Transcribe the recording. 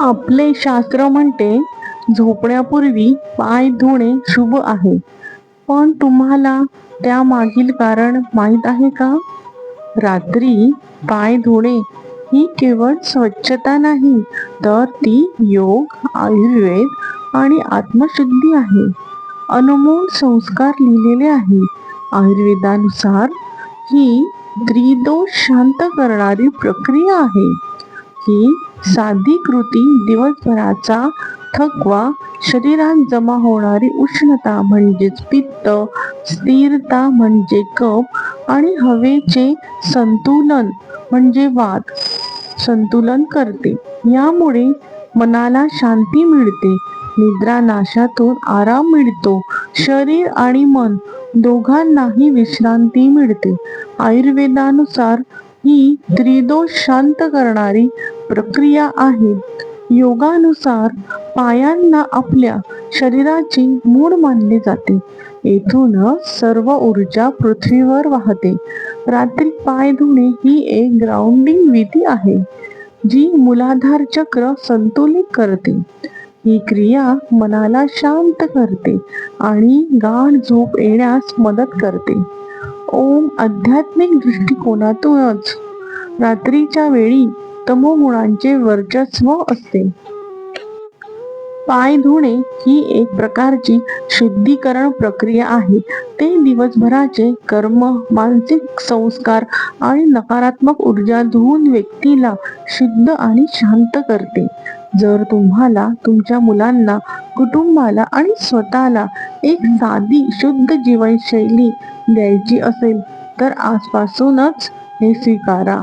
आपले शास्त्र म्हणते झोपण्यापूर्वी पाय धुणे शुभ आहे. पण तुम्हाला त्या मागील कारण माहीत आहे का? रात्री पाय धुणे ही केवळ स्वच्छता नाही तर ती योग आयुर्वेद आणि आत्मशुद्धी आहे. अनमोल संस्कार लिहिलेले आहे. आयुर्वेदानुसार ही त्रिदोष शांत करणारी प्रक्रिया आहे. ही साधी कृती दिवसभराचा थकवा शरीरात जमा होणारी उष्णता म्हणजेच पित्त स्थिरता म्हणजे कप आणि हवेचे संतुलन म्हणजे वात संतुलन करते. यामुळे मनाला शांती मिळते. निद्रा नाशातून आराम मिळतो. शरीर आणि मन दोघांनाही विश्रांती मिळते. आयुर्वेदानुसार ही त्रिदोष शांत करणारी प्रक्रिया आहे. योगानुसार पायांना आपल्या शरीराची मूड मानले जाते. येथूनच सर्व ऊर्जा पृथ्वीवर वाहते. रात्री पाय धुणे ही एक ग्राउंडिंग विधी आहे जी मूलाधार चक्र संतुलित करते. ही क्रिया मनाला शांत करते आणि गाढ झोप येण्यास मदत करते. ओम आध्यात्मिक दृष्टिकोनातूनच. रात्रीच्या वेळी तमोगुणांचे वर्चस्व असते. पाय धुणे ही एक प्रकारची शुद्धीकरण प्रक्रिया आहे. ते दिवसभराचे कर्म मानसिक संस्कार आणि नकारात्मक ऊर्जा धुवून व्यक्तीला शुद्ध आणि शांत करते. जर तुम्हाला तुमच्या मुलांना कुटुंबाला आणि स्वतःला एक साधी शुद्ध जीवनशैली द्यायची असेल तर आजपासूनच हे स्वीकारा.